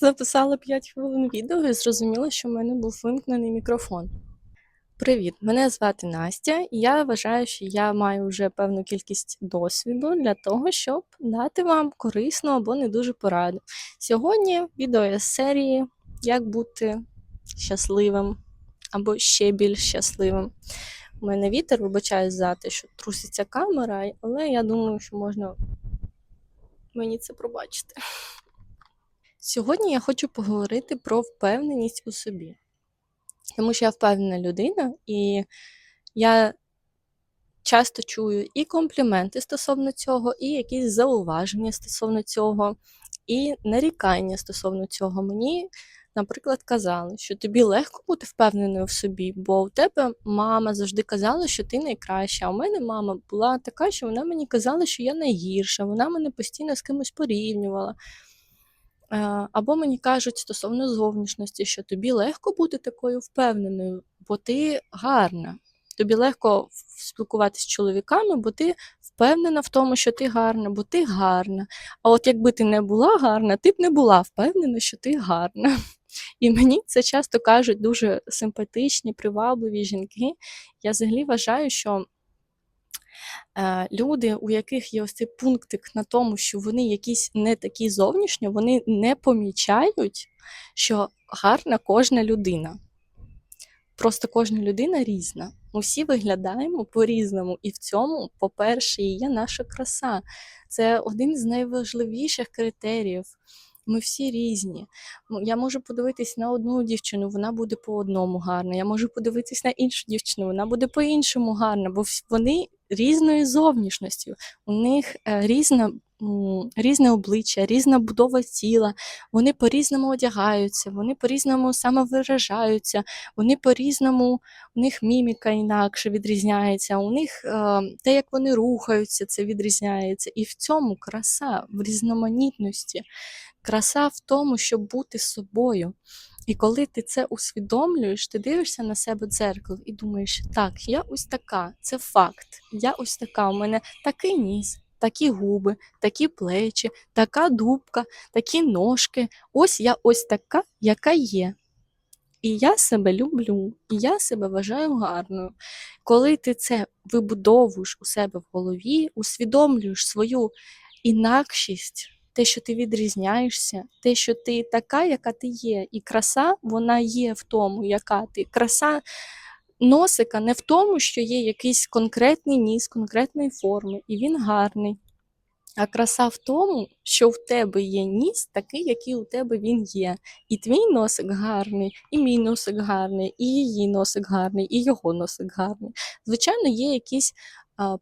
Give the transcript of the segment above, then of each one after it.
Записала 5 хвилин відео і зрозуміла, що в мене був вимкнений мікрофон. Привіт, мене звати Настя, і я вважаю, що я маю вже певну кількість досвіду для того, щоб дати вам корисну або не дуже пораду. Сьогодні відео із серії Як бути щасливим або ще більш щасливим. У мене вітер, вибачаю за те, що труситься камера, але я думаю, що можна мені це пробачити. Сьогодні я хочу поговорити про впевненість у собі. Тому що я впевнена людина, і я часто чую і компліменти стосовно цього, і якісь зауваження стосовно цього, і нарікання стосовно цього. Мені, наприклад, казали, що тобі легко бути впевненою в собі, бо у тебе мама завжди казала, що ти найкраща. А у мене мама була така, що вона мені казала, що я найгірша, вона мене постійно з кимось порівнювала. Е, або мені кажуть стосовно зовнішності, що тобі легко бути такою впевненою, бо ти гарна. Тобі легко спілкуватися з чоловіками, бо ти впевнена в тому, що ти гарна, бо ти гарна. А от якби ти не була гарна, ти б не була впевнена, що ти гарна. І мені це часто кажуть дуже симпатичні, привабливі жінки. Я взагалі вважаю, що люди, у яких є ось цей пунктик на тому, що вони якісь не такі зовнішні, вони не помічають, що гарна кожна людина. Просто кожна людина різна. Ми всі виглядаємо по-різному. І в цьому, по-перше, є наша краса. Це один з найважливіших критеріїв. Ми всі різні. Я можу подивитись на одну дівчину, вона буде по одному гарна. Я можу подивитись на іншу дівчину, вона буде по-іншому гарна, бо вони різної зовнішності, у них е, різна. Різне обличчя, різна будова тіла, вони по-різному одягаються, вони по-різному самовиражаються, вони по-різному, у них міміка інакше відрізняється, у них е, те, як вони рухаються, це відрізняється. І в цьому краса в різноманітності. Краса в тому, щоб бути собою. І коли ти це усвідомлюєш, ти дивишся на себе дзеркало і думаєш, так, я ось така, це факт. Я ось така, у мене такий ніс, такі губи, такі плечі, така дубка, такі ножки. Ось я ось така, яка є. І я себе люблю, і я себе вважаю гарною. Коли ти це вибудовуєш у себе в голові, усвідомлюєш свою інакшість те, що ти відрізняєшся, те, що ти така, яка ти є. І краса, вона є в тому, яка ти. Краса носика не в тому, що є якийсь конкретний ніс, конкретної форми, і він гарний. А краса в тому, що в тебе є ніс, такий, який у тебе він є. І твій носик гарний, і мій носик гарний, і її носик гарний, і його носик гарний. Звичайно, є якісь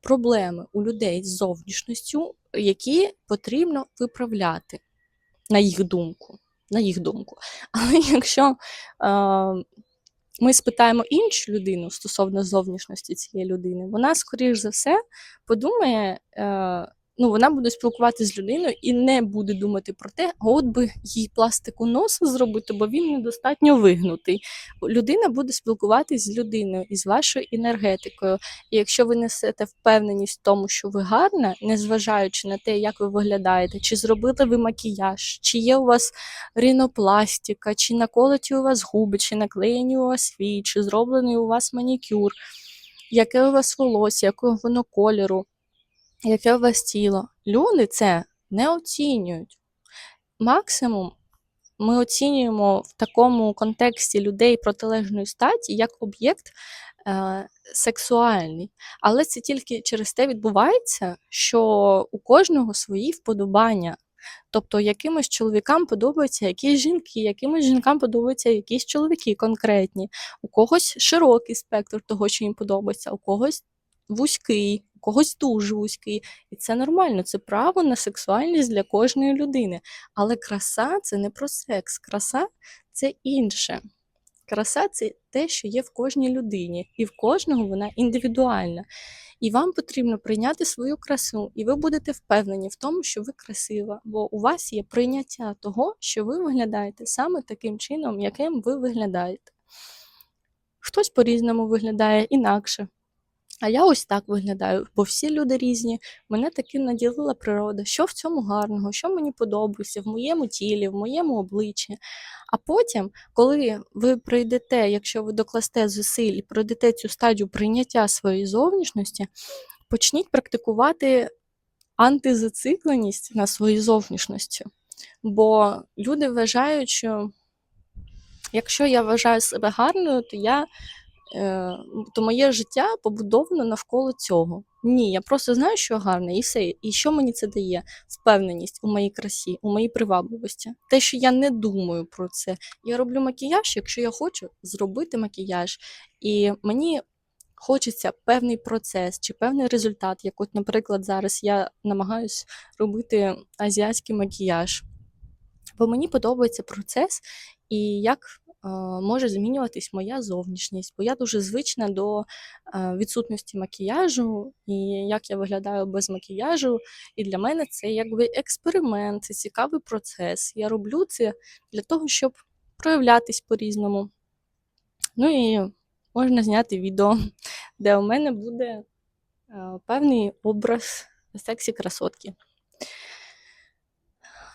проблеми у людей з зовнішністю, які потрібно виправляти, на їх думку. На їх думку. Але якщо ми спитаємо іншу людину стосовно зовнішності цієї людини, вона, скоріш за все, подумає, е, ну, вона буде спілкуватися з людиною і не буде думати про те, от би їй пластику носа зробити, бо він недостатньо вигнутий. Людина буде спілкуватись з людиною і з вашою енергетикою. І якщо ви несете впевненість в тому, що ви гарна, незважаючи на те, як ви виглядаєте, чи зробили ви макіяж, чи є у вас рінопластика, чи наколоті у вас губи, чи наклеєні у вас вій, чи зроблений у вас манікюр, яке у вас волосся, якого воно кольору яке у вас тіло. Люди це не оцінюють. Максимум ми оцінюємо в такому контексті людей протилежної статі як об'єкт е, сексуальний. Але це тільки через те відбувається, що у кожного свої вподобання. Тобто якимось чоловікам подобаються якісь жінки, якимось жінкам подобаються якісь чоловіки конкретні, у когось широкий спектр того, що їм подобається, у когось вузький, когось дуже вузький. І це нормально, це право на сексуальність для кожної людини. Але краса це не про секс. Краса це інше. Краса це те, що є в кожній людині, і в кожного вона індивідуальна. І вам потрібно прийняти свою красу, і ви будете впевнені в тому, що ви красива, бо у вас є прийняття того, що ви виглядаєте саме таким чином, яким ви виглядаєте. Хтось по-різному виглядає інакше. А я ось так виглядаю, бо всі люди різні. Мене таким наділила природа. Що в цьому гарного, що мені подобається в моєму тілі, в моєму обличчі. А потім, коли ви пройдете, якщо ви докласте зусиль і пройдете цю стадію прийняття своєї зовнішності, почніть практикувати антизацикленість на своїй зовнішності. Бо люди вважають, що якщо я вважаю себе гарною, то я то моє життя побудовано навколо цього. Ні, я просто знаю, що гарне, і все. І що мені це дає? Впевненість у моїй красі, у моїй привабливості. Те, що я не думаю про це. Я роблю макіяж, якщо я хочу зробити макіяж. І мені хочеться певний процес чи певний результат. Як, от, наприклад, зараз я намагаюсь робити азіатський макіяж. Бо мені подобається процес і як е, може змінюватись моя зовнішність, бо я дуже звична до відсутності макіяжу, і як я виглядаю без макіяжу. І для мене це якби експеримент, це цікавий процес. Я роблю це для того, щоб проявлятись по-різному. Ну і можна зняти відео, де у мене буде певний образ сексі красотки.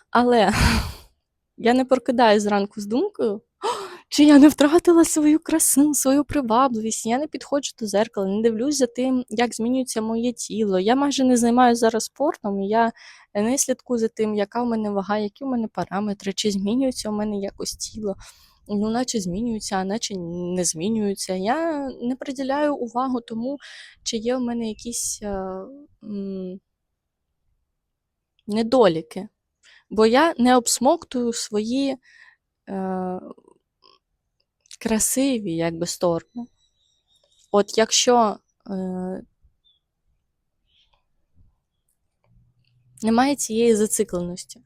Але я не прокидаюсь зранку з думкою, «О, чи я не втратила свою красу, свою привабливість, я не підходжу до зеркала, не дивлюсь за тим, як змінюється моє тіло. Я майже не займаюся зараз спортом, я не слідкую за тим, яка в мене вага, які в мене параметри, чи змінюється у мене якось тіло. Ну, наче змінюються, а наче не змінюються. Я не приділяю увагу тому, чи є в мене якісь е, м, недоліки. Бо я не обсмоктую свої е, красиві якби, сторони. От якщо е, немає цієї зацикленості.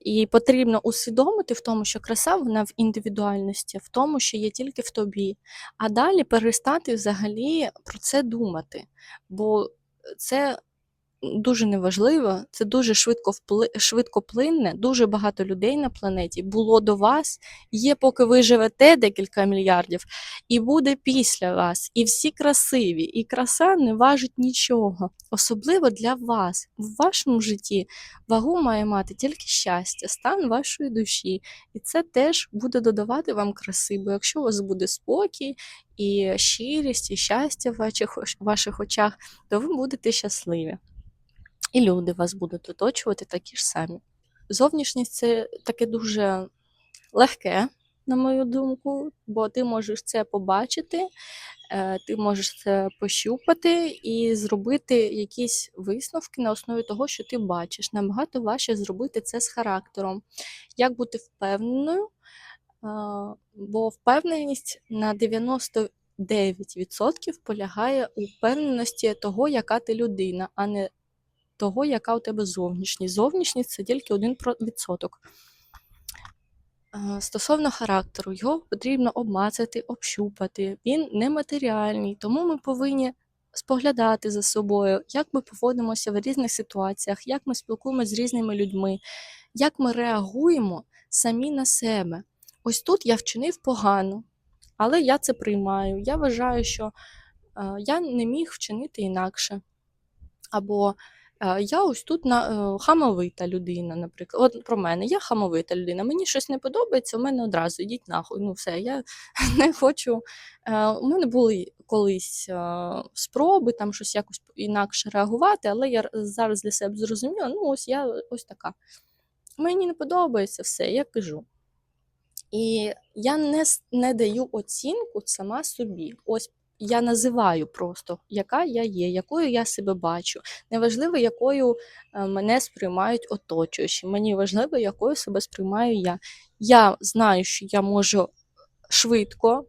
І потрібно усвідомити в тому, що краса вона в індивідуальності, в тому, що є тільки в тобі. А далі перестати взагалі про це думати. Бо це дуже неважливо, це дуже швидко впли... швидкоплинне, дуже багато людей на планеті було до вас, є, поки ви живете декілька мільярдів, і буде після вас. І всі красиві, і краса не важить нічого. Особливо для вас. В вашому житті вагу має мати тільки щастя, стан вашої душі. І це теж буде додавати вам краси, бо якщо у вас буде спокій і щирість, і щастя в ваших, ваших очах, то ви будете щасливі і люди вас будуть оточувати такі ж самі. Зовнішність це таке дуже легке, на мою думку, бо ти можеш це побачити, е, ти можеш це пощупати і зробити якісь висновки на основі того, що ти бачиш. Набагато важче зробити це з характером. Як бути впевненою? Бо впевненість на 90%. 9% полягає у впевненості того, яка ти людина, а не того, яка у тебе зовнішність. Зовнішність це тільки 1%. Е, стосовно характеру, його потрібно обмацати, общупати. Він нематеріальний, тому ми повинні споглядати за собою, як ми поводимося в різних ситуаціях, як ми спілкуємося з різними людьми, як ми реагуємо самі на себе. Ось тут я вчинив погано, але я це приймаю. Я вважаю, що е, я не міг вчинити інакше. Або я ось тут на е, хамовита людина, наприклад. От про мене, я хамовита людина. Мені щось не подобається, у мене одразу йдіть нахуй. Ну все, я не хочу. Е, у мене були колись е, спроби там щось якось інакше реагувати, але я зараз для себе зрозуміла, ну ось я ось така. Мені не подобається все, я кажу. І я не не даю оцінку сама собі. Ось я називаю просто, яка я є, якою я себе бачу. Неважливо, якою е, мене сприймають оточуючі. Мені важливо, якою себе сприймаю я. Я знаю, що я можу швидко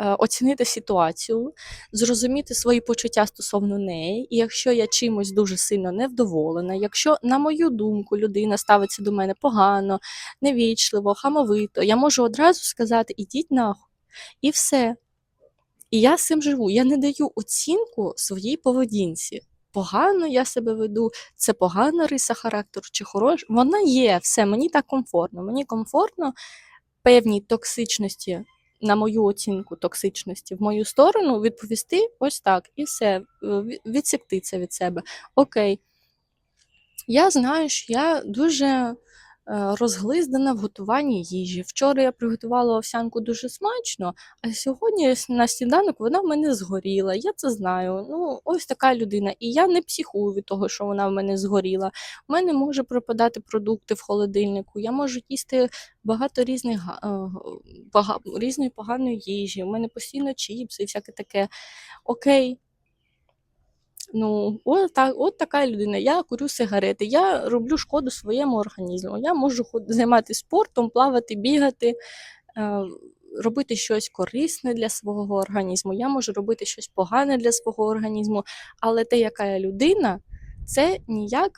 е, оцінити ситуацію, зрозуміти свої почуття стосовно неї. І якщо я чимось дуже сильно невдоволена, якщо, на мою думку, людина ставиться до мене погано, невічливо, хамовито, я можу одразу сказати: ідіть нахуй. І все. І я з цим живу. Я не даю оцінку своїй поведінці. Погано я себе веду, це погана риса характеру чи хороша. Вона є, все, мені так комфортно. Мені комфортно певній токсичності на мою оцінку токсичності в мою сторону, відповісти ось так, і все, е, відсікти це від себе. Окей, я знаю, що я дуже розглиздана в готуванні їжі. Вчора я приготувала овсянку дуже смачно, а сьогодні на сніданок вона в мене згоріла. Я це знаю. Ну, ось така людина. І я не психую від того, що вона в мене згоріла. У мене може пропадати продукти в холодильнику. Я можу їсти багато різних е, різної поганої їжі. У мене постійно чіпси і всяке таке. Окей. Ну, от, так, от така людина. Я курю сигарети, я роблю шкоду своєму організму. Я можу займатися спортом, плавати, бігати, е, робити щось корисне для свого організму. Я можу робити щось погане для свого організму, але те, яка я людина, це ніяк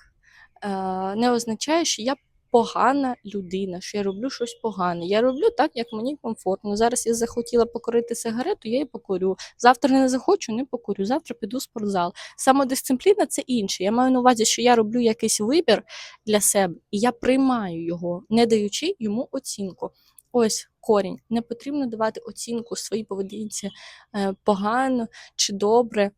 е, не означає, що я погана людина, що я роблю щось погане. Я роблю так, як мені комфортно. Зараз я захотіла покорити сигарету, я її покурю. Завтра не захочу, не покурю. Завтра піду в спортзал. Самодисципліна це інше. Я маю на увазі, що я роблю якийсь вибір для себе, і я приймаю його, не даючи йому оцінку. Ось корінь. Не потрібно давати оцінку своїй поведінці е, погано чи добре.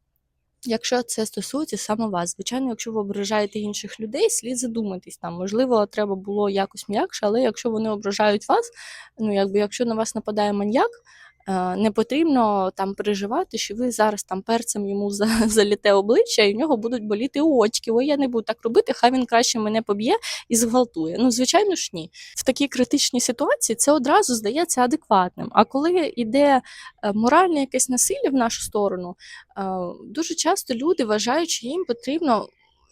Якщо це стосується саме вас, звичайно, якщо ви ображаєте інших людей, слід задуматись там. Можливо, треба було якось м'якше, але якщо вони ображають вас, ну якби якщо на вас нападає маньяк, не потрібно там переживати, що ви зараз там перцем йому за- заліте обличчя, і в нього будуть боліти очки. Ой, я не буду так робити, хай він краще мене поб'є і зґвалтує. Ну, звичайно ж, ні. В такій критичній ситуації це одразу здається адекватним. А коли йде е, моральне якесь насилля в нашу сторону, е, дуже часто люди вважають, що їм потрібно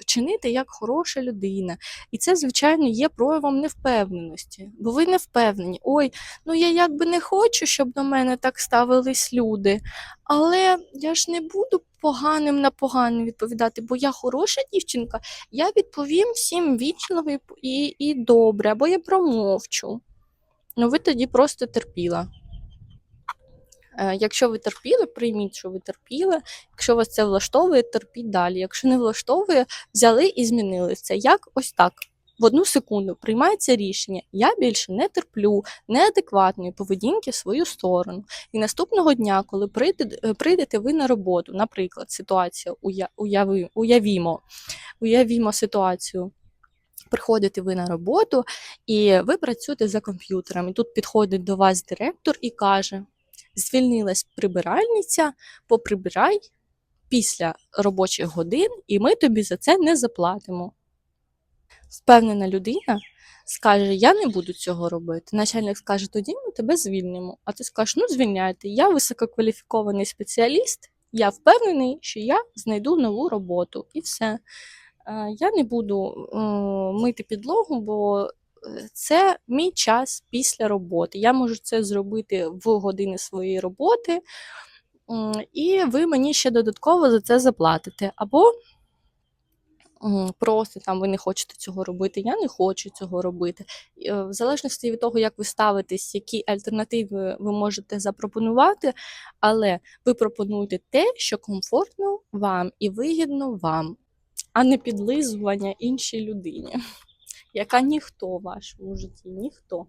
чинити як хороша людина. І це, звичайно, є проявом невпевненості. Бо ви не впевнені. Ой, ну я якби не хочу, щоб до мене так ставились люди. Але я ж не буду поганим на погане відповідати, бо я хороша дівчинка, я відповім всім вічливо і, і, добре, або я промовчу. Ну, ви тоді просто терпіла. Е, Якщо ви терпіли, прийміть, що ви терпіли. Якщо вас це влаштовує, терпіть далі. Якщо не влаштовує, взяли і змінили це. Як ось так. В одну секунду приймається рішення. Я більше не терплю неадекватної поведінки в свою сторону. І наступного дня, коли прийде, е, прийдете ви на роботу, наприклад, ситуація уяви, уявімо, уявімо ситуацію. Приходите ви на роботу, і ви працюєте за комп'ютером. І тут підходить до вас директор і каже: звільнилась прибиральниця, поприбирай після робочих годин, і ми тобі за це не заплатимо. Впевнена людина скаже: Я не буду цього робити. Начальник скаже, тоді ми тебе звільнимо. А ти скажеш, ну звільняйте, я висококваліфікований спеціаліст, я впевнений, що я знайду нову роботу і все. Е, Я не буду е, мити підлогу, бо це мій час після роботи. Я можу це зробити в години своєї роботи, і ви мені ще додатково за це заплатите. Або просто там ви не хочете цього робити, я не хочу цього робити. Е, В залежності від того, як ви ставитесь, які альтернативи ви можете запропонувати, але ви пропонуєте те, що комфортно вам і вигідно вам, а не підлизування іншій людині, яка ніхто в вашому житті, ніхто.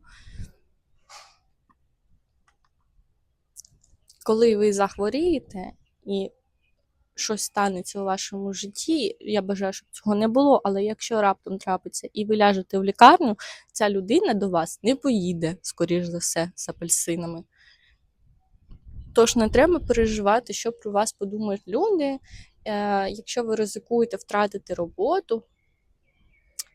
Коли ви захворієте і щось станеться у вашому житті, я бажаю, щоб цього не було, але якщо раптом трапиться і ви ляжете в лікарню, ця людина до вас не поїде, скоріш за все, з апельсинами. Тож не треба переживати, що про вас подумають люди. Е, якщо ви ризикуєте втратити роботу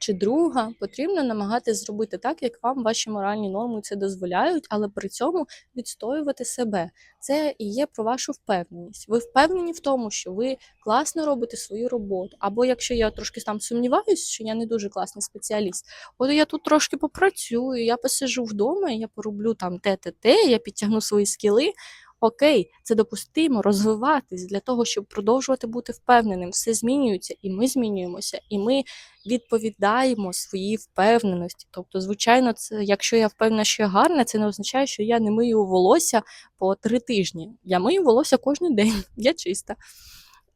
чи друга, потрібно намагатися зробити так, як вам ваші моральні норми це дозволяють, але при цьому відстоювати себе. Це і є про вашу впевненість. Ви впевнені в тому, що ви класно робите свою роботу. Або якщо я трошки там сумніваюся, що я не дуже класний спеціаліст, от я тут трошки попрацюю, я посижу вдома, я пороблю там те, те, те, я підтягну свої скіли. Окей, це допустимо розвиватись для того, щоб продовжувати бути впевненим. Все змінюється, і ми змінюємося, і ми відповідаємо своїй впевненості. Тобто, звичайно, це якщо я впевнена, що я гарна, це не означає, що я не мию волосся по три тижні. Я мию волосся кожен день, я чиста.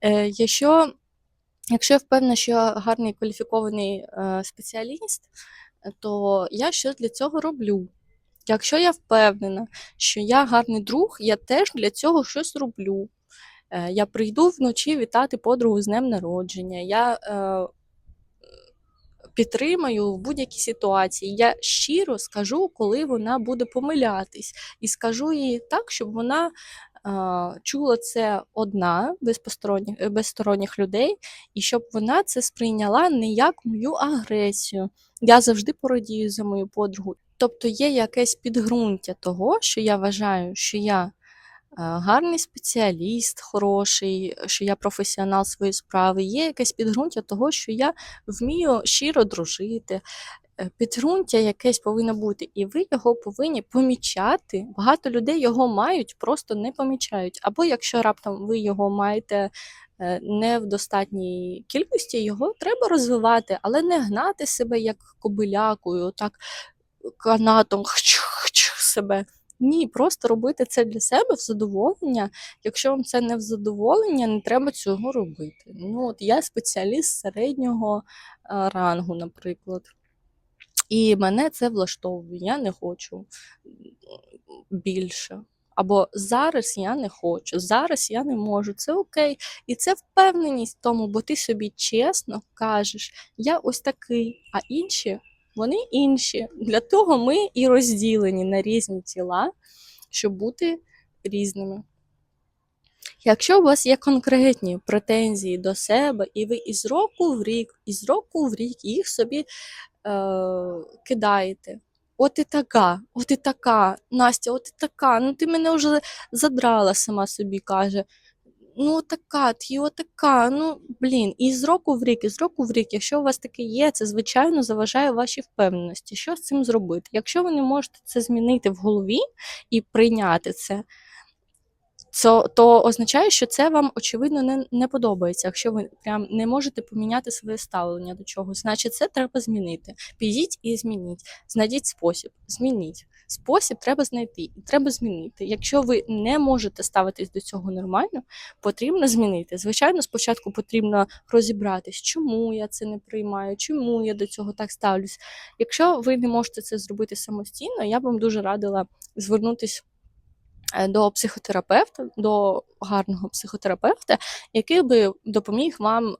Е, якщо, якщо я впевнена, що я гарний кваліфікований е, спеціаліст, то я щось для цього роблю. Якщо я впевнена, що я гарний друг, я теж для цього щось роблю. Е, Я прийду вночі вітати подругу з днем народження. Я е, підтримаю в будь-якій ситуації. Я щиро скажу, коли вона буде помилятись, і скажу їй так, щоб вона е, чула це одна без посторонніх, без сторонніх людей, і щоб вона це сприйняла не як мою агресію. Я завжди порадію за мою подругу. Тобто є якесь підґрунтя того, що я вважаю, що я е, гарний спеціаліст, хороший, що я професіонал своєї справи. Є якесь підґрунтя того, що я вмію щиро дружити. Е, Підґрунтя якесь повинно бути, і ви його повинні помічати. Багато людей його мають, просто не помічають. Або якщо раптом ви його маєте е, не в достатній кількості, його треба розвивати, але не гнати себе як кобилякою, так канатом себе. Ні, просто робити це для себе в задоволення. Якщо вам це не в задоволення, не треба цього робити. Ну, от я спеціаліст середнього е, рангу, наприклад. І мене це влаштовує. Я не хочу більше. Або зараз я не хочу, зараз я не можу, це окей. І це впевненість в тому, бо ти собі чесно кажеш, я ось такий, а інші вони інші. Для того ми і розділені на різні тіла, щоб бути різними. Якщо у вас є конкретні претензії до себе, і ви із року в рік, із року в рік їх собі е, кидаєте. От і така, от і така, Настя, от і така. Ну ти мене вже задрала, сама собі каже. Ну, така, ти отака, ну блін, і з року в рік, і з року в рік, якщо у вас таке є, це звичайно заважає вашій впевненості. Що з цим зробити? Якщо ви не можете це змінити в голові і прийняти це, то, то означає, що це вам очевидно не, не подобається. Якщо ви прям не можете поміняти своє ставлення до чогось, значить це треба змінити. Підіть і змініть. Знайдіть спосіб, змініть. Спосіб треба знайти і треба змінити. Якщо ви не можете ставитись до цього нормально, потрібно змінити. Звичайно, спочатку потрібно розібратись, чому я це не приймаю, чому я до цього так ставлюсь. Якщо ви не можете це зробити самостійно, я б вам дуже радила звернутися е, до психотерапевта, до гарного психотерапевта, який би допоміг вам е,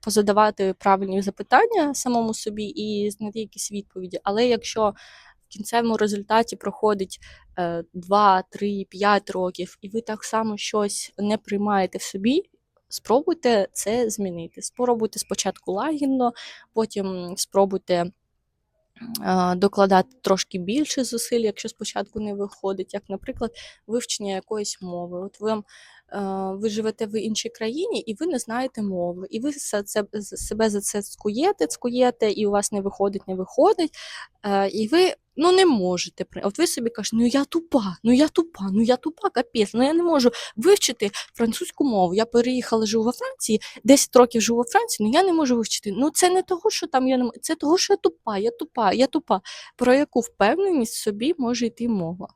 позадавати правильні запитання самому собі і знайти якісь відповіді. Але якщо кінцевому результаті проходить 2, 3, 5 років, і ви так само щось не приймаєте в собі. Спробуйте це змінити. Спробуйте спочатку лагідно, потім спробуйте е, докладати трошки більше зусиль, якщо спочатку не виходить, як, наприклад, вивчення якоїсь мови. От е, ви живете в іншій країні і ви не знаєте мови, і ви себе за це цкуєте, цкуєте, і у вас не виходить, не виходить, е, і ви ну, не можете. От ви собі кажете, ну я тупа, ну я тупа, ну я тупа, капець, ну я не можу вивчити французьку мову. Я переїхала, живу во Франції, 10 років живу во Франції, ну я не можу вивчити. Ну це не того, що там я не м- це того, що я тупа, я тупа, я тупа. Про яку впевненість собі може йти мова?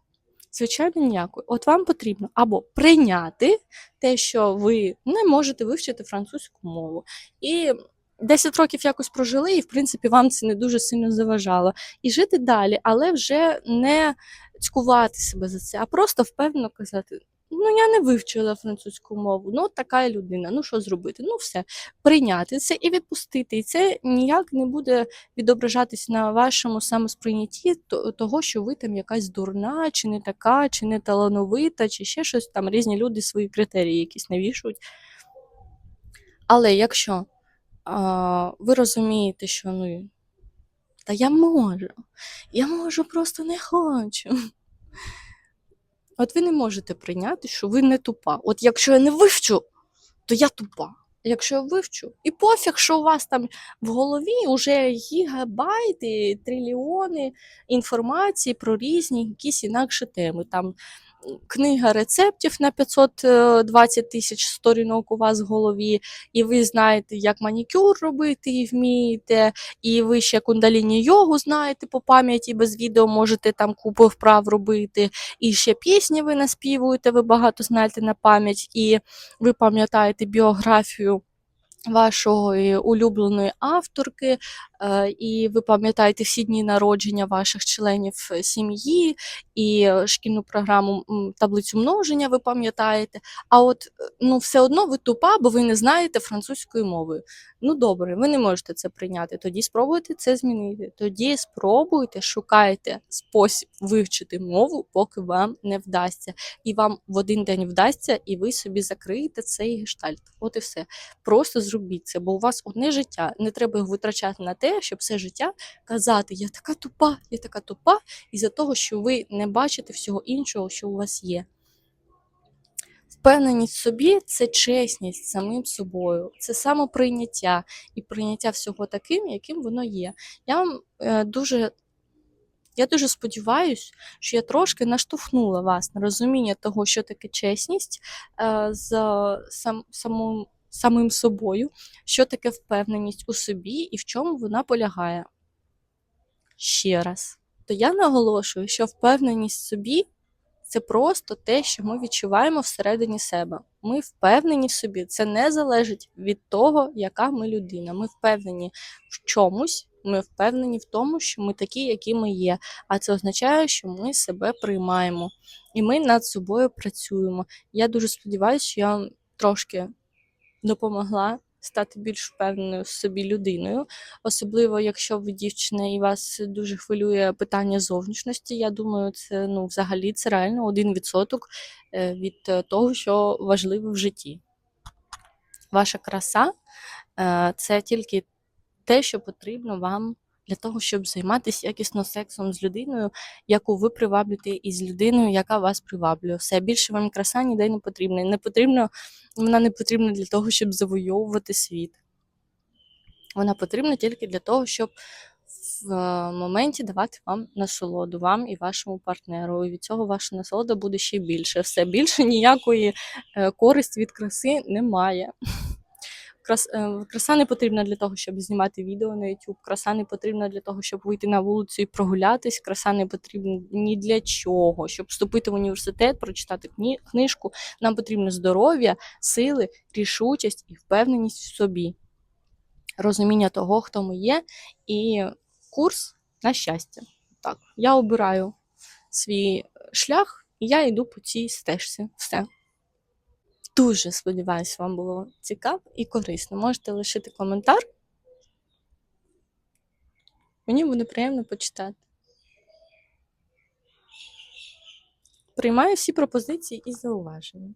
Звичайно, ніякої. От вам потрібно або прийняти те, що ви не можете вивчити французьку мову. І 10 років якось прожили, і в принципі вам це не дуже сильно заважало. І жити далі, але вже не цькувати себе за це, а просто впевнено казати: ну я не вивчила французьку мову, ну така людина, ну що зробити? Ну все, прийняти це і відпустити. І це ніяк не буде відображатись на вашому самосприйнятті того, що ви там якась дурна, чи не така, чи не талановита, чи ще щось там різні люди свої критерії якісь навішують. Але якщо а, ви розумієте, що ну, та я можу, я можу, просто не хочу. От ви не можете прийняти, що ви не тупа. От якщо я не вивчу, то я тупа. Якщо я вивчу, і пофіг, що у вас там в голові вже гігабайти, трильйони інформації про різні якісь інакші теми. Там книга рецептів на 520 тисяч сторінок у вас в голові, і ви знаєте, як манікюр робити і вмієте, і ви ще кундаліні йогу знаєте по пам'яті, без відео можете там купу вправ робити, і ще пісні ви наспівуєте, ви багато знаєте на пам'ять, і ви пам'ятаєте біографію вашої улюбленої авторки, е, і ви пам'ятаєте всі дні народження ваших членів е, сім'ї, і е, шкільну програму таблицю множення ви пам'ятаєте. А от ну, все одно ви тупа, бо ви не знаєте французької мови. Ну добре, ви не можете це прийняти. Тоді спробуйте це змінити. Тоді спробуйте, шукайте спосіб вивчити мову, поки вам не вдасться. І вам в один день вдасться, і ви собі закриєте цей гештальт. От і все. Просто зробіть це, бо у вас одне життя. Не треба його витрачати на те, щоб все життя казати: я така тупа, я така тупа, із-за того, що ви не бачите всього іншого, що у вас є. Впевненість в собі це чесність самим собою, це самоприйняття і прийняття всього таким, яким воно є. Я вам е, дуже. Я дуже сподіваюся, що я трошки наштовхнула вас на розуміння того, що таке чесність е, з сам, самим, самим собою, що таке впевненість у собі і в чому вона полягає. Ще раз. То я наголошую, що впевненість в собі це просто те, що ми відчуваємо всередині себе. Ми впевнені в собі. Це не залежить від того, яка ми людина. Ми впевнені в чомусь, ми впевнені в тому, що ми такі, які ми є. А це означає, що ми себе приймаємо і ми над собою працюємо. Я дуже сподіваюся, що я вам трошки допомогла стати більш впевненою собі людиною, особливо якщо ви дівчина і вас дуже хвилює питання зовнішності. Я думаю, це ну взагалі це реально один відсоток е, від е, того, що важливо в житті. Ваша краса е, це тільки те, що потрібно вам для того, щоб займатися якісно сексом з людиною, яку ви приваблюєте, і з людиною, яка вас приваблює. Все більше вам краса ніде не потрібна. Не потрібно, вона не потрібна для того, щоб завойовувати світ. Вона потрібна тільки для того, щоб в е, моменті давати вам насолоду, вам і вашому партнеру. І від цього ваша насолода буде ще більше. Все більше ніякої е, користі від краси немає. Е, краса не потрібна для того, щоб знімати відео на YouTube, краса не потрібна для того, щоб вийти на вулицю і прогулятись, краса не потрібна ні для чого. Щоб вступити в університет, прочитати книжку, нам потрібно здоров'я, сили, рішучість і впевненість в собі, розуміння того, хто ми є, і курс на щастя. Так, я обираю свій шлях, і я йду по цій стежці. Все. Дуже сподіваюся, вам було цікаво і корисно. Можете лишити коментар. Мені буде приємно почитати. Приймаю всі пропозиції і зауваження.